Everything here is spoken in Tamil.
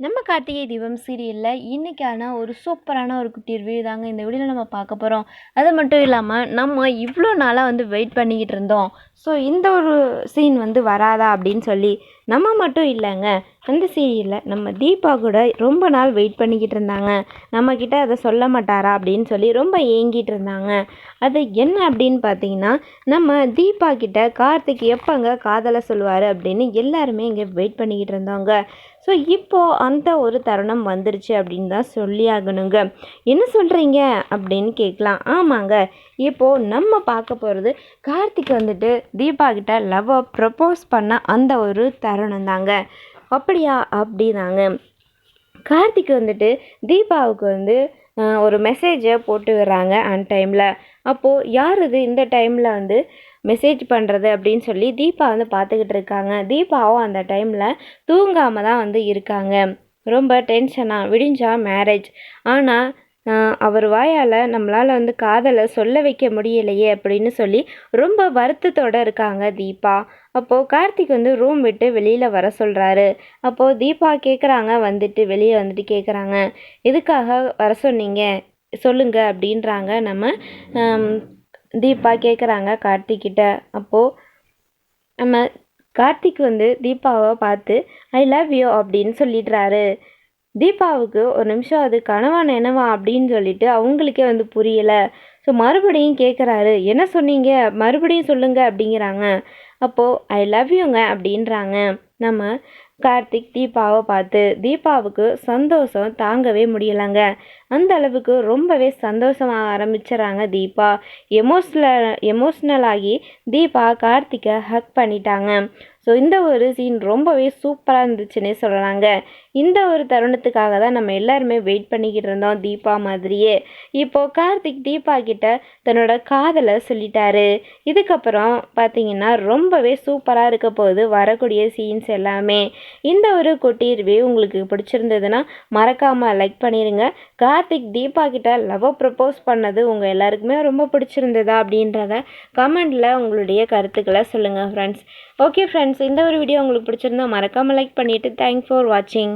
நம்ம கார்த்திகை தீபம் சீரியலில் இன்றைக்கான ஒரு சூப்பரான ஒரு குட்டி ரிவ்யூ தாங்க இந்த வீடியோவில் நம்ம பார்க்க போகிறோம் அது மட்டும் இல்லாமல் நம்ம இவ்வளோ நாளாக வந்து வெயிட் பண்ணிக்கிட்டு இருந்தோம். ஸோ இந்த ஒரு சீன் வந்து வராதா அப்படின்னு சொல்லி நம்ம மட்டும் இல்லைங்க. அந்த சீரியலில் நம்ம தீபா கூட ரொம்ப நாள் வெயிட் பண்ணிக்கிட்டு இருந்தாங்க. நம்மக்கிட்ட அதை சொல்ல மாட்டாரா அப்படின்னு சொல்லி ரொம்ப ஏங்கிட்டு இருந்தாங்க. அது என்ன அப்படின்னு பார்த்தீங்கன்னா நம்ம தீபா கிட்ட கார்த்திக் எப்போங்க காதலை சொல்லுவார் அப்படின்னு எல்லாருமே இங்கே வெயிட் பண்ணிக்கிட்டு இருந்தோங்க. ஸோ இப்போது அந்த ஒரு தருணம் வந்துருச்சு அப்படின்னு தான் சொல்லி ஆகணுங்க. என்ன சொல்கிறீங்க அப்படின்னு கேட்கலாம். ஆமாங்க. இப்போது நம்ம பார்க்க போகிறது கார்த்திக் வந்துட்டு தீபா கிட்ட லவ்வை ப்ரப்போஸ் பண்ண அந்த ஒரு தருணம் தாங்க. அப்படியா? அப்படிதாங்க. கார்த்திக் வந்துட்டு தீபாவுக்கு வந்து ஒரு மெசேஜை போட்டு விடுறாங்க அன் டைமில் அப்போது யார் இது இந்த டைமில் வந்து மெசேஜ் பண்ணுறது அப்படின்னு சொல்லி தீபா வந்து பார்த்துக்கிட்டு இருக்காங்க. தீபாவும் அந்த டைமில் தூங்காமல் தான் வந்து இருக்காங்க. ரொம்ப டென்ஷனாக விடிஞ்சா மேரேஜ் ஆனால் அவர் வாயால் நம்மளால் வந்து காதலை சொல்ல வைக்க முடியலையே அப்படின்னு சொல்லி ரொம்ப வருத்தத்தோடு இருக்காங்க தீபா. அப்போது கார்த்திக் வந்து ரூம் விட்டு வெளியில் வர சொல்கிறாரு அப்போது தீபா கேட்குறாங்க வந்துட்டு வெளியே வந்துட்டு கேட்குறாங்க எதுக்காக வர சொன்னீங்க? சொல்லுங்க அப்படின்றாங்க நம்ம தீபா கேட்குறாங்க கார்த்திக்கிட்ட அப்போது நம்ம கார்த்திக் வந்து தீபாவை பார்த்து ஐ லவ் யூ அப்படின்னு சொல்லிடுறாரு. தீபாவுக்கு ஒரு நிமிஷம் அது கனவா நினவா அப்படின்னு சொல்லிட்டு அவங்களுக்கே வந்து புரியலை. ஸோ மறுபடியும் கேட்குறாரு என்ன சொன்னீங்க? மறுபடியும் சொல்லுங்கள் அப்படிங்கிறாங்க. அப்போது ஐ லவ் யூங்க அப்படின்றாங்க. நம்ம கார்த்திக் தீபாவை பார்த்து தீபாவுக்கு சந்தோஷம் தாங்கவே முடியலைங்க. அந்த அளவுக்கு ரொம்பவே சந்தோஷமாக ஆரம்பிச்சிடறாங்க தீபா. எமோஷ்னல் எமோஷ்னல் ஆகி தீபா கார்த்திகை ஹக் பண்ணிட்டாங்க. ஸோ இந்த ஒரு சீன் ரொம்பவே சூப்பராக இருந்துச்சுன்னே சொல்லலாங்க. இந்த ஒரு தருணத்துக்காக தான் நம்ம எல்லாருமே வெயிட் பண்ணிக்கிட்டு இருந்தோம் தீபா மாதிரியே. இப்போது கார்த்திக் தீபா கிட்ட தன்னோட காதலை சொல்லிட்டாரு. இதுக்கப்புறம் பார்த்தீங்கன்னா ரொம்பவே சூப்பராக இருக்க போகுது வரக்கூடிய சீன்ஸ் எல்லாமே. இந்த ஒரு குட்டி உங்களுக்கு பிடிச்சிருந்ததுன்னா மறக்காமல் லைக் பண்ணிடுங்க கார்த்திக் தீபா கிட்ட லவ் ப்ரப்போஸ் பண்ணது உங்கள் எல்லாருக்குமே ரொம்ப பிடிச்சிருந்ததா அப்படின்றத கமெண்டில் உங்களுடைய கருத்துக்களை சொல்லுங்கள் ஃப்ரெண்ட்ஸ் ஓகே ஃப்ரெண்ட்ஸ் ஃப்ரெண்ட்ஸ் இந்த ஒரு வீடியோ உங்களுக்கு பிடிச்சிருந்தா மறக்காமல் லைக் பண்ணிவிட்டு தேங்க்ஸ் ஃபார் வாட்சிங்